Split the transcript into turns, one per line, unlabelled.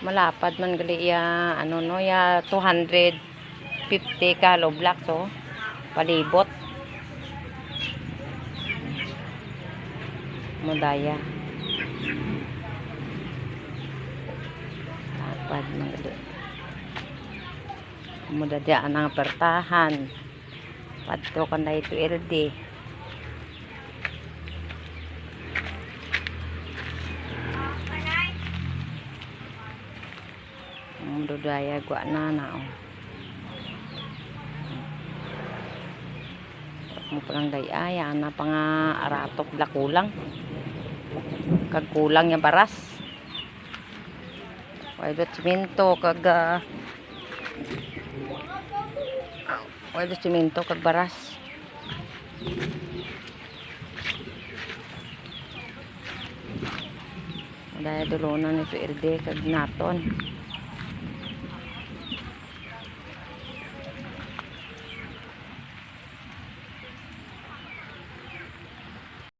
malapad man gali ya ano no ya 250 ka hollow blocks oh. Palibot. Mudaya. Lapad man gali. Mudadaan ang pertahan. Padto kan na ito LD mudadaya gwa na na oh. Mo parang dayaya na pa nga aratok la kulang. Kag kulang yung baras Wala simento kag ah, wala simento kag baras dahil dulunan nito erde kag naton